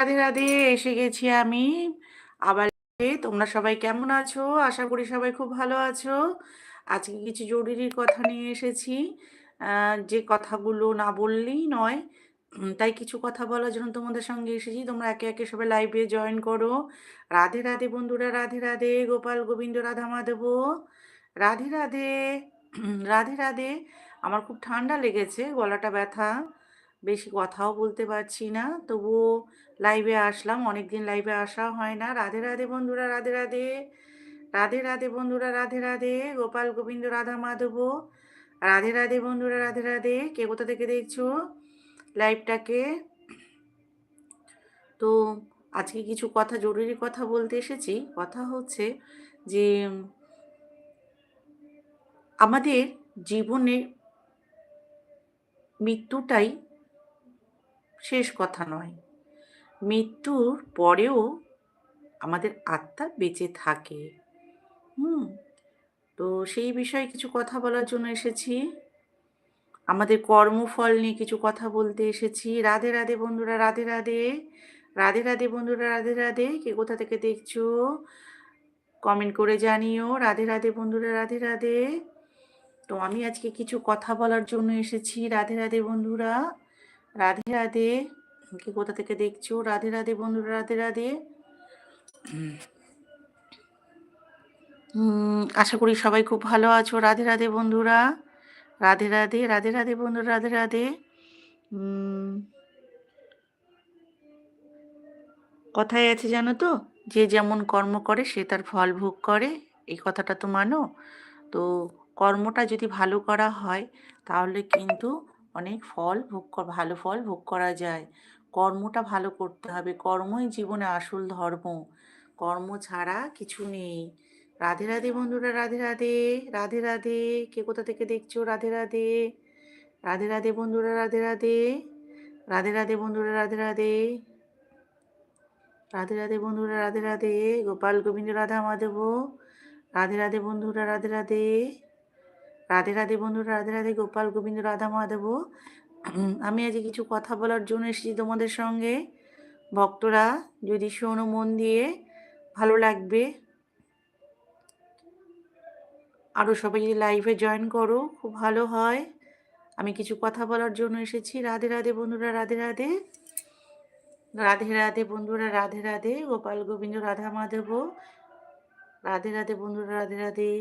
রাধে রাধে, এসে গেছি আমি। আবার তোমরা সবাই কেমন আছো? আশা করি সবাই খুব ভালো আছো। আজকে কিছু জরুরি কথা নিয়ে এসেছি। যে কথাগুলো না বললেই নয় তাই কিছু কথা বলার জন্য তোমাদের সঙ্গে এসেছি। তোমরা একে একে সবাই লাইভে জয়েন করো। রাধে রাধে বন্ধুরা, রাধে রাধে, গোপাল, গোবিন্দ, রাধা, মাধব। রাধে রাধে রাধে রাধে। আমার খুব ঠান্ডা লেগেছে, গলাটা ব্যথা। বেশি কথাও বলতে পারছি না। তবুও লাইভে আসলাম অনেক দিন লাইভে আসা হয় না। রাধে রাধে বন্ধুরা, রাধে রাধে। রাধে রাধে বন্ধুরা, রাধে রাধে। গোপাল, গোবিন্দ, রাধা, মাধব। রাধে রাধে বন্ধুরা, রাধে রাধে। কে কোথা থেকে দেখছ লাইভটাকে তো আজকে কিছু কথা, জরুরি কথা বলতে এসেছি। কথা হচ্ছে যে, আমাদের জীবনে মৃত্যুটাই শেষ কথা নয়। মৃত্যুর পরেও আমাদের আত্মা বেঁচে থাকে। হুম, তো সেই বিষয়ে কিছু কথা বলার জন্য এসেছি। আমাদের কর্মফল নিয়ে কিছু কথা বলতে এসেছি। রাধে রাধে বন্ধুরা, রাধে রাধে রাধে রাধে বন্ধুরা, রাধে রাধে, কে কোথা থেকে দেখছ? কমেন্ট করে জানিও। রাধে রাধে বন্ধুরা, রাধে রাধে। তো আমি আজকে কিছু কথা বলার জন্য এসেছি। রাধে রাধে বন্ধুরা রাধে রাধে। কে কোথা থেকে দেখছ? রাধে রাধে বন্ধুরা, রাধে রাধে। আশা করি সবাই খুব ভালো আছো। রাধে রাধে বন্ধুরা। রাধে রাধে রাধে রাধে বন্ধুরা, রাধে রাধে। কথায় আছে জানো তো? যে যেমন কর্ম করে, সে তার ফল ভোগ করে। এই কথাটা তো মানো। তো কর্মটা যদি ভালো করা হয়, তাহলে কিন্তু অনেক ফল ভোগ ভালো ফল ভোগ করা যায়। কর্মটা ভালো করতে হবে। কর্মই জীবনে আসল ধর্ম। কর্ম ছাড়া কিছু নেই। রাধে রাধে বন্ধুরা, রাধে রাধে রাধে রাধে। কে কোথা থেকে দেখছ? রাধে রাধে। রাধে রাধে বন্ধুরা, রাধে রাধে। রাধে রাধে বন্ধুরা, রাধে রাধে। রাধে রাধে বন্ধুরা, রাধে রাধে। গোপাল, গোবিন্দ, রাধা, মাধব। রাধে রাধে বন্ধুরা, রাধে রাধে। রাধে রাধে বন্ধুরা রাধে রাধে গোপাল, গোবিন্দ, রাধা মাধব। আমি আজকে কিছু কথা বলার জন্য এসেছি তোমাদের সঙ্গে। ভক্তরা, যদি শোনো মন দিয়ে, ভালো লাগবে। আরও সবাই যদি লাইভে জয়েন করো, খুব ভালো হয়। আমি কিছু কথা বলার জন্য এসেছি। রাধে রাধে বন্ধুরা, রাধে রাধে। রাধে রাধে বন্ধুরা, রাধে রাধে। গোপাল, গোবিন্দ, রাধা মাধব। রাধে রাধে বন্ধুরা, রাধে রাধে।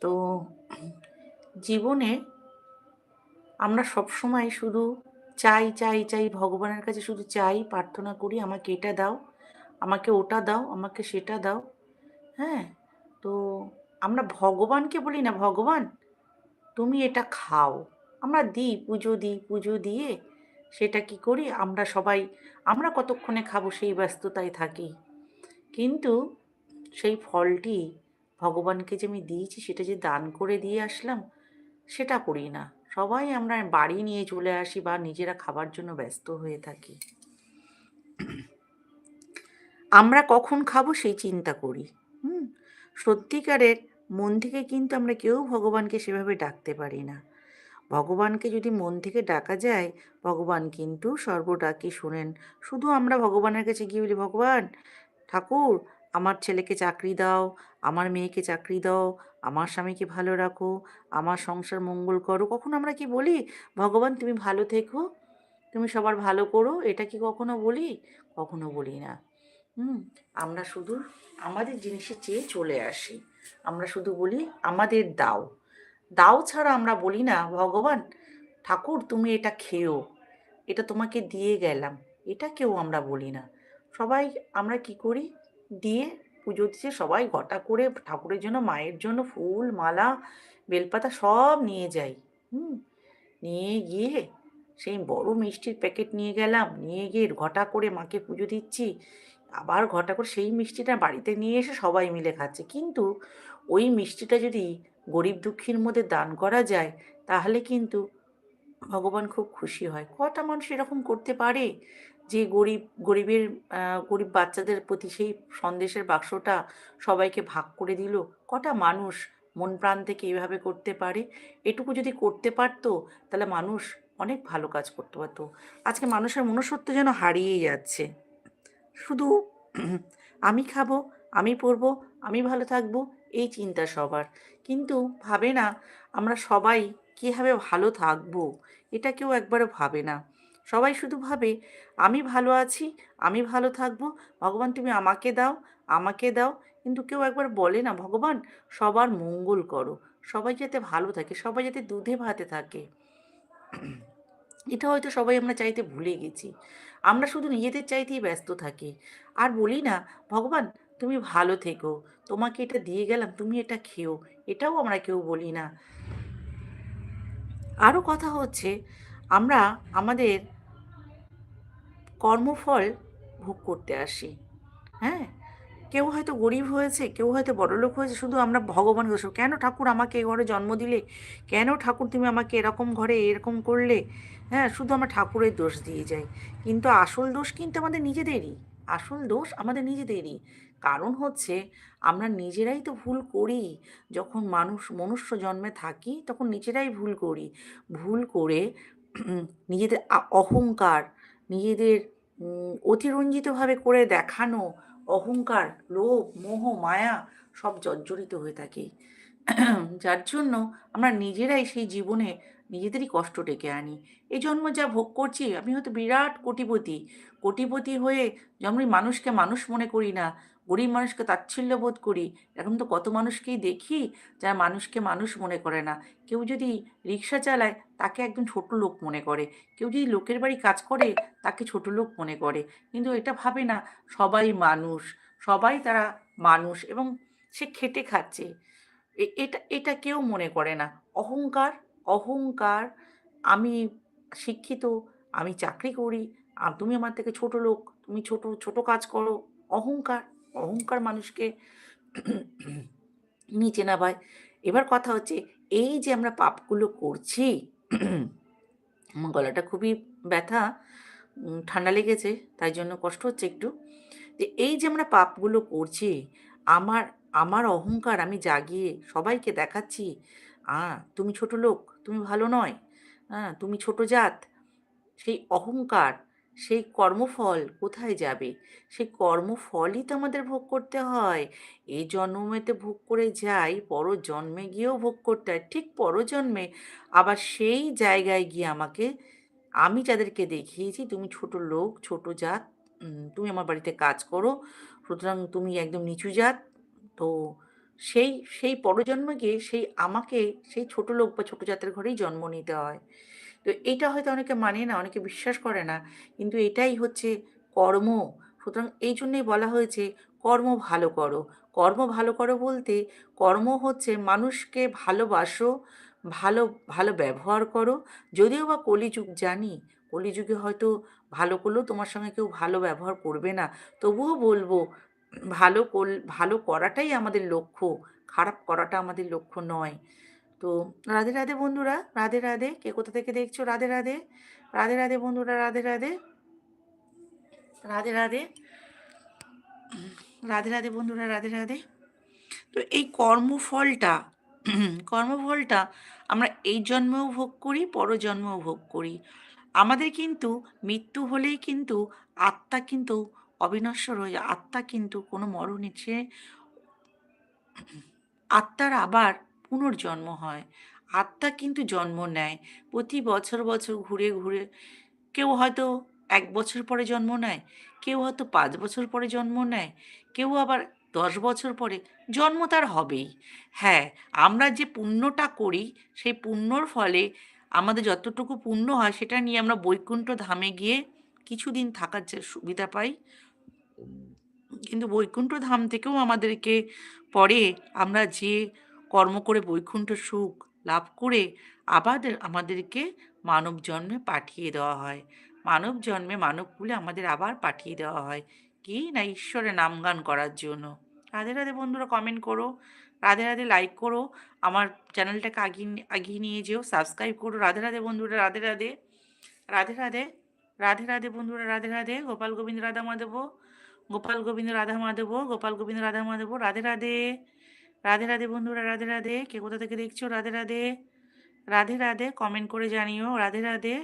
তো জীবনে আমরা সবসময় শুধু চাই চাই চাই, ভগবানের কাছে শুধু চাই, প্রার্থনা করি, আমাকে এটা দাও, আমাকে ওটা দাও, আমাকে সেটা দাও। হ্যাঁ? তো আমরা ভগবানকে বলি না, ভগবান, তুমি এটা খাও। আমরা দিই, পুজো দিই, পুজো দিয়ে সেটা কি করি? আমরা সবাই, আমরা কতক্ষণে খাব সেই ব্যস্ততায় থাকি। কিন্তু সেই ফলটি ভগবানকে যে আমি দিয়েছি, সেটা যে দান করে দিয়ে আসলাম, সেটা করি না। সবাই আমরা বাড়ি নিয়ে চলে আসি বা নিজেরা খাবার জন্য ব্যস্ত হয়ে থাকি। আমরা কখন খাব সেই চিন্তা করি। হুম? সত্যিকারের মন থেকে কিন্তু আমরা কেউ ভগবানকে সেভাবে ডাকতে পারি না। ভগবানকে যদি মন থেকে ডাকা যায়, ভগবান কিন্তু সর্বডাকি শোনেন? শুধু আমরা ভগবানের কাছে গিয়ে বলি, ভগবান, ঠাকুর আমার ছেলেকে চাকরি দাও, আমার মেয়েকে চাকরি দাও, আমার স্বামীকে ভালো রাখো, আমার সংসার মঙ্গল করো। কখন আমরা কি বলি, ভগবান, তুমি ভালো থেকো, তুমি সবার ভালো করো এটা কি কখনো বলি? কখনো বলি না। হুম, আমরা শুধু আমাদের জিনিসে চেয়ে চলে আসি। আমরা শুধু বলি, আমাদের দাও। দাও ছাড়া আমরা বলি না, ভগবান, ঠাকুর, তুমি এটা খেও। এটা তোমাকে দিয়ে গেলাম। এটা কেউ আমরা বলি না। সবাই আমরা কি করি? দিয়ে পুজো দিচ্ছে। সবাই ঘটা করে ঠাকুরের জন্য, মায়ের জন্য ফুল, মালা, বেলপাতা সব নিয়ে যাই। হুম, নিয়ে গিয়ে সেই বড় মিষ্টির প্যাকেট নিয়ে গেলাম। নিয়ে গিয়ে ঘটা করে মাকে পুজো দিচ্ছি। আবার ঘটা করে সেই মিষ্টিটা বাড়িতে নিয়ে এসে সবাই মিলে খাচ্ছে। কিন্তু ওই মিষ্টিটা যদি গরিব দুঃখীর মধ্যে দান করা যায়, তাহলে কিন্তু ভগবান খুব খুশি হয়। কটা মানুষ এরকম করতে পারে? যে গরিব, গরিবের গরিব বাচ্চাদের প্রতি সেই সন্দেশের বাক্সটা সবাইকে ভাগ করে দিল। কটা মানুষ মন প্রাণ থেকে এইভাবে করতে পারে? এটুকু যদি করতে পারতো, তাহলে মানুষ অনেক ভালো কাজ করতে পারতো। আজকে মানুষের মনুষ্যত্ব যেন হারিয়েই যাচ্ছে। শুধু আমি খাব, আমি পরবো আমি ভালো থাকব, এই চিন্তা সবার। কিন্তু ভাবে না, আমরা সবাই কীভাবে ভালো থাকব, এটা কেউ একবারও ভাবে না। সবাই শুধু ভাবে, আমি ভালো আছি, আমি ভালো থাকব, ভগবান তুমি আমাকে দাও আমাকে দাও। কিন্তু কেউ একবার বলে না, ভগবান, সবার মঙ্গল করো, সবাই যাতে ভালো থাকে, সবাই যাতে দুধে ভাতে থাকে। এটা হয়তো সবাই আমরা চাইতে ভুলে গেছি। আমরা শুধু নিজেদের চাইতেই ব্যস্ত থাকি। আর বলি না, ভগবান, তুমি ভালো থেকো, তোমাকে এটা দিয়ে গেলাম, তুমি এটা খেও। এটাও আমরা কেউ বলি না। আরও কথা হচ্ছে, আমরা আমাদের কর্মফল ভোগ করতে আসি। হ্যাঁ? কেউ হয়তো গরিব হয়েছে, কেউ হয়তো বড়লোক হয়েছে, শুধু আমরা ভগবান দোষ কেন ঠাকুর আমাকে এ ঘরে জন্ম দিলে? কেন ঠাকুর তুমি আমাকে এরকম ঘরে এরকম করলে? হ্যাঁ শুধু আমরা ঠাকুরের দোষ দিয়ে যাই। কিন্তু আসল দোষ কিন্তু আমাদের নিজেদেরই। আসল দোষ আমাদের নিজেদেরই। কারণ হচ্ছে আমরা নিজেরাই তো ভুল করি। যখন মানুষ, মনুষ্য জন্মে থাকি, তখন নিজেরাই ভুল করি। ভুল করে নিজেদের অহংকার নিজেদের অতিরঞ্জিতভাবে করে দেখানো, অহংকার, লোভ, মোহ, মায়া সব জর্জরিত হয়ে থাকে। যার জন্য আমরা নিজেরাই সেই জীবনে নিজেদেরই কষ্ট ডেকে আনি। এই জন্ম যা ভোগ করছি, আমি হয়তো বিরাট কোটিপতি। কোটিপতি হয়ে যেমন মানুষকে মানুষ মনে করি না গরিব মানুষকে তাচ্ছিল্য বোধ করি এখন তো কত মানুষকেই দেখি যারা মানুষকে মানুষ মনে করে না। কেউ যদি রিক্সা চালায়, তাকে একদম ছোট লোক মনে করে। কেউ যদি লোকের বাড়ি কাজ করে, তাকে ছোট লোক মনে করে। কিন্তু এটা ভাবে না, সবাই মানুষ, সবাই তারা মানুষ এবং সে খেটে খাচ্ছে। এটা এটা কেউ মনে করে না। অহংকার অহংকার, আমি শিক্ষিত, আমি চাকরি করি আর তুমি আমার থেকে ছোট লোক, তুমি ছোট ছোট কাজ করো। অহংকার অহংকার মানুষকে নিচে নামায়। এবার কথা হচ্ছে, এই যে আমরা পাপগুলো করছি, আমার গলাটা খুবই ব্যথা ঠান্ডা লেগেছে, তাই জন্য কষ্ট হচ্ছে একটু। যে এই যে আমরা পাপগুলো করছি, আমার আমার অহংকার আমি জাগিয়ে সবাইকে দেখাচ্ছি, আ, তুমি ছোট লোক, তুমি ভালো নয় হ্যাঁ তুমি ছোট জাত, সেই অহংকার সেই কর্মফল কোথায় যাবে? সেই কর্মফলই তো আমাদের ভোগ করতে হয়। এই জন্মেতে ভোগ করে যাই পর জন্মে গিয়েও ভোগ করতে হয়, ঠিক পরজন্মে। আবার সেই জায়গায় গিয়ে আমাকে, আমি যাদেরকে দেখিয়েছি, তুমি ছোট লোক, ছোট জাত তুমি আমার বাড়িতে কাজ করো, সুতরাং তুমি একদম নিচু জাত। তো সেই সেই পরজন্মে গিয়ে সেই আমাকে, সেই ছোট লোক বা ছোট জাতের ঘরেই জন্ম নিতে হয়। তো এটা হয়তো অনেকে মানে না, অনেকে বিশ্বাস করে না। কিন্তু এটাই হচ্ছে কর্ম। সুতরাং এই জন্যেই বলা হয়েছে, কর্ম ভালো করো। কর্ম ভালো করো বলতে কর্ম হচ্ছে মানুষকে ভালোবাসো, ভালো ভালো ব্যবহার করো। যদিও বা কলিযুগ, জানি কলিযুগে হয়তো ভালো করলেও তোমার সঙ্গে কেউ ভালো ব্যবহার করবে না। তবুও বলব, ভালো ভালো করাটাই আমাদের লক্ষ্য। খারাপ করাটা আমাদের লক্ষ্য নয়। তো রাধে রাধে বন্ধুরা, রাধে রাধে। কে কোথা থেকে দেখছ? রাধে রাধে। রাধে রাধে বন্ধুরা, রাধে রাধে। রাধে রাধে। রাধে রাধে বন্ধুরা, রাধে রাধে। তো এই কর্মফলটা কর্মফলটা আমরা এই জন্মেও ভোগ করি, পরজন্মেও ভোগ করি। আমাদের কিন্তু মৃত্যু হলেই কিন্তু আত্মা কিন্তু অবিনশ্বর হয়ে আত্মা কিন্তু কোনো মরণে সে আত্মার আবার পুনর্জন্ম হয়। আত্মা কিন্তু জন্ম নেয়। প্রতি বছর বছর ঘুরে ঘুরে কেউ হয়তো এক বছর পরে জন্ম নেয়, কেউ হয়তো পাঁচ বছর পরে জন্ম নেয়, কেউ আবার দশ বছর পরে। জন্ম তার হবেই। হ্যাঁ আমরা যে পুণ্যটা করি, সেই পুণ্যর ফলে আমাদের যতটুকু পুণ্য হয়, সেটা নিয়ে আমরা বৈকুণ্ঠ ধামে গিয়ে কিছুদিন থাকার যে সুবিধা পাই, কিন্তু বৈকুণ্ঠ ধাম থেকেও আমাদেরকে পরে আমরা যে কর্ম করে বৈকুণ্ঠ সুখ লাভ করে আবার আমাদেরকে মানব জন্মে পাঠিয়ে দেওয়া হয়। মানব জন্মে মানব কুলে আমাদের আবার পাঠিয়ে দেওয়া হয়। কি না ঈশ্বরের নামগান করার জন্য? রাধে রাধে বন্ধুরা কমেন্ট করো। রাধে রাধে লাইক করো। আমার চ্যানেলটাকে আগিয়ে আগিয়ে নিয়ে যেও। সাবস্ক্রাইব করো। রাধে রাধে বন্ধুরা, রাধে রাধে। রাধে রাধে। রাধে রাধে বন্ধুরা, রাধে রাধে। গোপাল গোবিন্দ রাধা মাধব গোপাল গোবিন্দ রাধা মাধব গোপাল গোবিন্দ রাধা মাধব রাধে রাধে। রাধে রাধে বন্ধুরা, রাধে রাধে। কে কোথা থেকে দেখছ? রাধে রাধে। রাধে রাধে কমেন্ট করে জানিও। রাধে রাধে।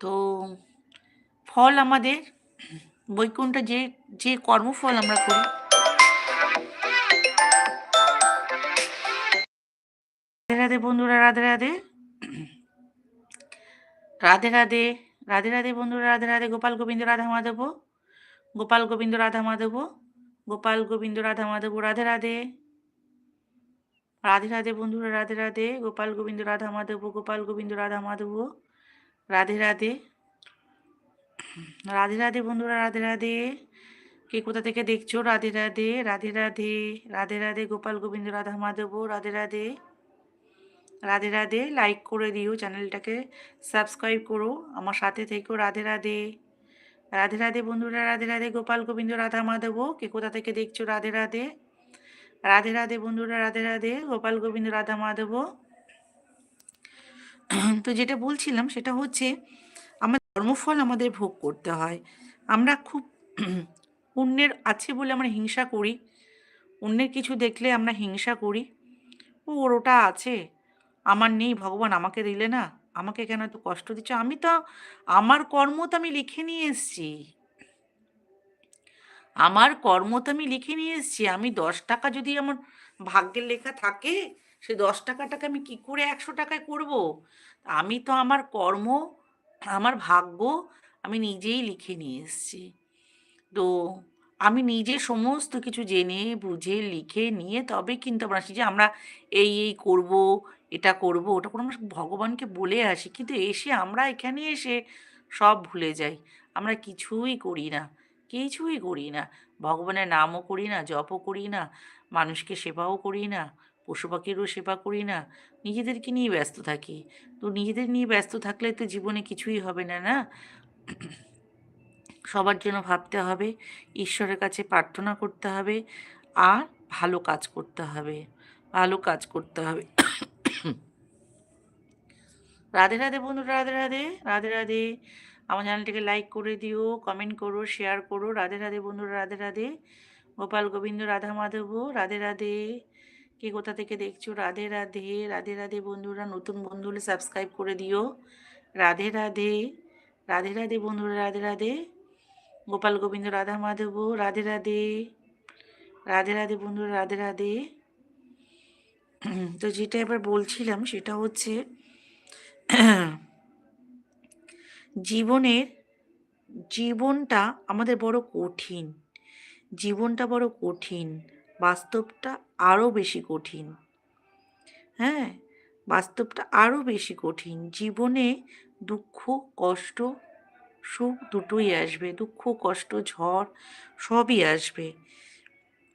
তো, ফল আমাদের, বৈকুণ্ঠ যে যে কর্মফল আমরা করি, রাধে রাধে বন্ধুরা, রাধে রাধে। রাধে রাধে। রাধে রাধে বন্ধুরা, রাধে রাধে। গোপাল গোবিন্দ, রাধা মাধব গোপাল গোবিন্দ, রাধা মাধব গোপাল, গোবিন্দ, রাধা মাধব, রাধে রাধে। রাধে রাধে, বন্ধুরা, রাধে রাধে। গোপাল, গোবিন্দ, রাধা মাধব, গোপাল, গোবিন্দ, রাধা মাধব। রাধে রাধে। রাধে রাধে, বন্ধুরা, রাধে রাধে। কে কোথা থেকে দেখছ? রাধে রাধে রাধে রাধে। রাধে রাধে, গোপাল, গোবিন্দ, রাধা মাধব, রাধে রাধে। রাধে রাধে লাইক করে দিও চ্যানেলটাকে। সাবস্ক্রাইব করো। আমার সাথে থেকো। রাধে রাধে। রাধে রাধে বন্ধুরা, রাধে রাধে গোপাল গোবিন্দ, রাধা মাধব। কে কোথা থেকে দেখছ রাধে রাধে? রাধে রাধে বন্ধুরা, রাধে রাধে গোপাল গোবিন্দ, রাধা মাধব। তো যেটা বলছিলাম সেটা হচ্ছে, আমার কর্মফল আমাদের ভোগ করতে হয়। আমরা খুব পুণ্যের আছে বলে আমরা হিংসা করি। অন্যের কিছু দেখলে আমরা হিংসা করি। ও, ওর ওটা আছে। আমার নেই, ভগবান আমাকে দিলে না। আমাকে কেন এত কষ্ট দিচ্ছ? আমি তো আমার কর্ম তো আমি লিখে নিয়ে এসছি। আমার কর্ম তো আমি লিখে নিয়ে এসছি। আমি দশ টাকা যদি আমার ভাগ্যের লেখা থাকে, সে দশ টাকাটাকে আমি কি করে একশো টাকায় করব? আমি তো আমার কর্ম, আমার ভাগ্য আমি নিজেই লিখে নিয়ে এসছি। তো আমি নিজে সমস্ত কিছু জেনে, বুঝে, লিখে নিয়ে তবে কিন্তু আমরা যে আমরা এই এই করব এটা করব, ওটা আমরা ভগবানকে বলে আসি, কিন্তু এসে আমরা এখানে এসে সব ভুলে যাই। আমরা কিছুই করি না, কিছুই করি না। ভগবানের নামও করি না, জপও করি না, মানুষকে সেবাও করি না, পশু পাখিরও সেবা করি না, নিজেদেরকে নিয়ে ব্যস্ত থাকি। তো নিজেদের নিয়ে ব্যস্ত থাকলে তো জীবনে কিছুই হবে না না? সবার জন্য ভাবতে হবে, ঈশ্বরের কাছে প্রার্থনা করতে হবে, আর ভালো কাজ করতে হবে, ভালো কাজ করতে হবে। রাধে রাধে বন্ধুরা, রাধে রাধে রাধে রাধে। আমার চ্যানেলটিকে লাইক করে দিও কমেন্ট করো শেয়ার করো। রাধে রাধে বন্ধুরা, রাধে রাধে। গোপাল, গোবিন্দ, রাধা, মাধব, রাধে রাধে। কে কোথা থেকে দেখছ? রাধে রাধে রাধে রাধে বন্ধুরা, নতুন বন্ধু হলে সাবস্ক্রাইব করে দিও। রাধে রাধে রাধে রাধে বন্ধুরা, রাধে রাধে। গোপাল, গোবিন্দ, রাধা, মাধব, রাধে রাধে। রাধে রাধে বন্ধুরা, রাধে রাধে। তো যেটা এবার বলছিলাম সেটা হচ্ছে জীবনের, জীবনটা আমাদের বড় কঠিন। জীবনটা বড় কঠিন, বাস্তবটা আরও বেশি কঠিন। হ্যাঁ বাস্তবটা আরও বেশি কঠিন। জীবনে দুঃখ, কষ্ট সুখ দুটোই আসবে। দুঃখ, কষ্ট, ঝড় সবই আসবে।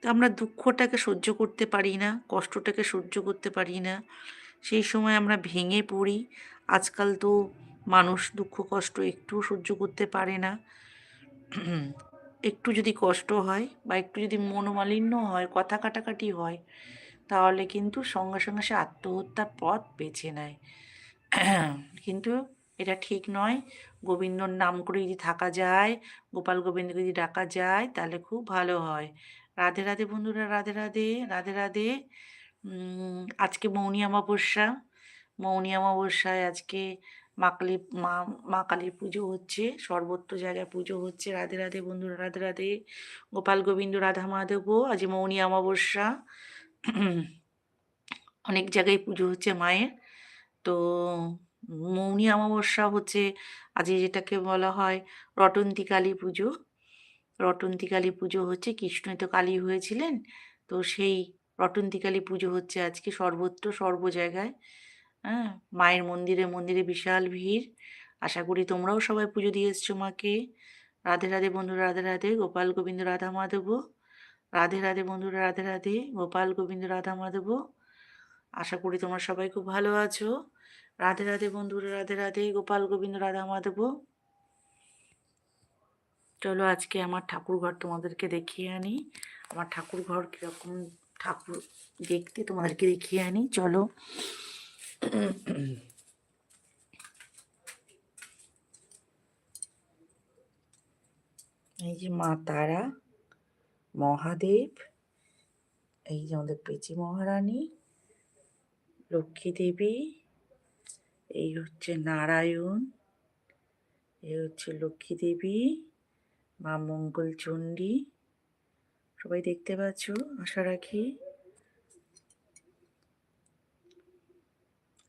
আমরা দুঃখটাকে সহ্য করতে পারি না, কষ্টটাকে সহ্য করতে পারি না। সেই সময় আমরা ভেঙে পড়ি। আজকাল তো মানুষ দুঃখ, কষ্ট একটু সহ্য করতে পারে না। একটু যদি কষ্ট হয় বা একটু যদি মনোমালিন্য হয়, কথা কাটাকাটি হয়, তাহলে কিন্তু সঙ্গে সঙ্গে সে আত্মহত্যার পথ বেছে নেয়। কিন্তু এটা ঠিক নয়। গোবিন্দর নাম করে যদি থাকা যায়, গোপাল গোবিন্দকে যদি ডাকা যায়, তাহলে খুব ভালো হয়। রাধে রাধে বন্ধুরা, রাধে রাধে রাধে রাধে। আজকে মৌনী অমাবস্যা। মৌনী অমাবস্যায় আজকে মা কালী, মা মা কালীর পুজো হচ্ছে সর্বত্র জায়গায় পুজো হচ্ছে। রাধে রাধে বন্ধুরা, রাধে রাধে। গোপাল গোবিন্দ, রাধা মাধব, আজ মৌনী অমাবস্যা। অনেক জায়গায় পুজো হচ্ছে মায়ের। তো মৌনী অমাবস্যা হচ্ছে, আজ যেটাকে বলা হয় রটন্তী কালী পুজো। রটন্তী কালী পুজো হচ্ছে, কৃষ্ণ তো কালী হয়েছিলেন, তো সেই রটন্তী কালী পুজো হচ্ছে আজকে সর্বত্র সর্ব জায়গায়। হ্যাঁ মায়ের মন্দিরে মন্দিরে বিশাল ভিড়। আশা করি তোমরাও সবাই পুজো দিয়ে এসছো মাকে। রাধে রাধে বন্ধুরা, রাধে রাধে, গোপাল, গোবিন্দ, রাধা, মাধব। রাধে রাধে বন্ধুরা, রাধে রাধে, গোপাল, গোবিন্দ, রাধা, মাধব। আশা করি তোমরা সবাই খুব ভালো আছো। রাধে রাধে বন্ধুরা, রাধে রাধে, গোপাল, গোবিন্দ, রাধা, মাধব। চলো আজকে আমার ঠাকুর ঘর তোমাদেরকে দেখিয়ে আনি। আমার ঠাকুর ঘর কীরকম ঠাকুর দেখতে তোমাদেরকে দেখিয়ে আনি, চলো। এই যে মা তারা, মহাদেব, এই যে আমাদের পেঁচি মহারানী, লক্ষ্মী দেবী, এই হচ্ছে নারায়ণ, এই হচ্ছে লক্ষ্মী দেবী মা মঙ্গল চণ্ডী। সবাই দেখতে পাচ্ছ, আশা রাখি।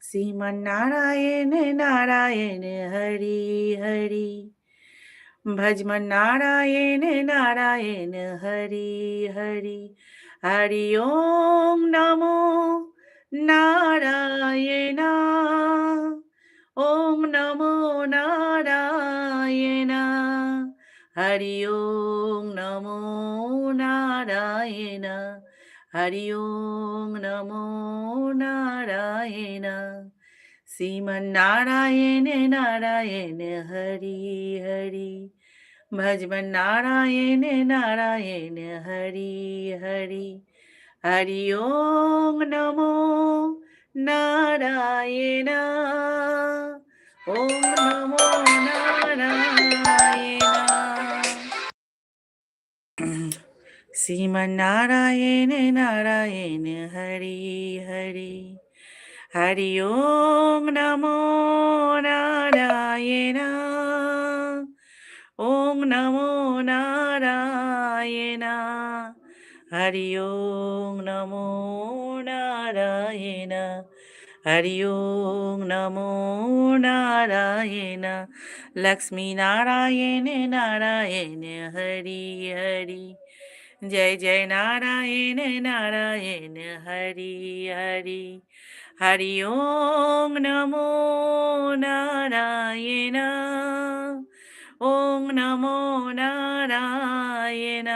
শ্রীমন্নারায়ণ নারায়ণ নারায়ণ, হরি হরি। ভজমন নারায়ণ নারায়ণ, হরি হরি। হরি ওম নমো নারায়ণ। ওম নমো নারায়ণ। হরি ওম নমো নারায়ণ হরি ওম নমো নারায়ণ শ্রীমন্নারায়ণ নারায়ণ হরি হরি ভজমন নারায়ণ নারায়ণ হরি হরি হরি ওম নমো নারায়ণ ওম নমো নারায়ণ শ্রীমন্নারায়ণ নারায়ণ হরি হরি হরি ওম নমো নারায়ণ ওম নমো নারায়ণ হরি ওম নমো নারায়ণ হরি ওম নমো নারায়ণ লক্ষ্মী নারায়ণ নারায়ণ হরি হরি জয় জয় নারায়ণ নারায়ণ হরি হরি হরি ওম নমো নারায়ণ ওম নমো নারায়ণ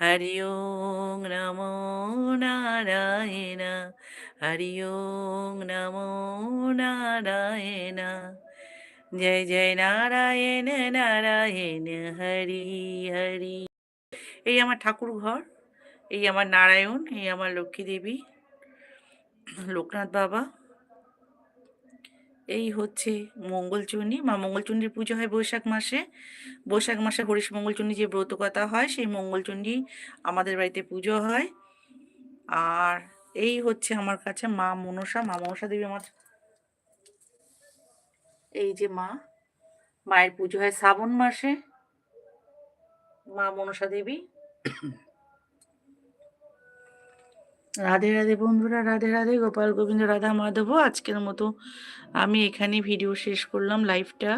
হরি ওম নমো নারায়ণ হরি ওম নমো নারায়ণ জয় জয় নারায়ণ নারায়ণ হরি হরি এই আমার ঠাকুর ঘর এই আমার নারায়ণ, এই আমার লক্ষ্মী দেবী, লোকনাথ বাবা। এই হচ্ছে মঙ্গলচণ্ডী। মা মঙ্গলচণ্ডীর পুজো হয় বৈশাখ মাসে। বৈশাখ মাসে হরিশ মঙ্গলচণ্ডী যে ব্রত কথা হয়, সেই মঙ্গলচণ্ডী আমাদের বাড়িতে পুজো হয়। আর এই হচ্ছে আমার কাছে মা মনসা। মা মনসা দেবী আমার এই যে মা, মায়ের পুজো হয় শ্রাবণ মাসে। মা মনসা দেবী। রাধে রাধে বন্ধুরা, রাধে রাধে, গোপাল গোবিন্দ, রাধা মাধব, আজকের মতো আমি এখানে ভিডিও শেষ করলাম লাইভটা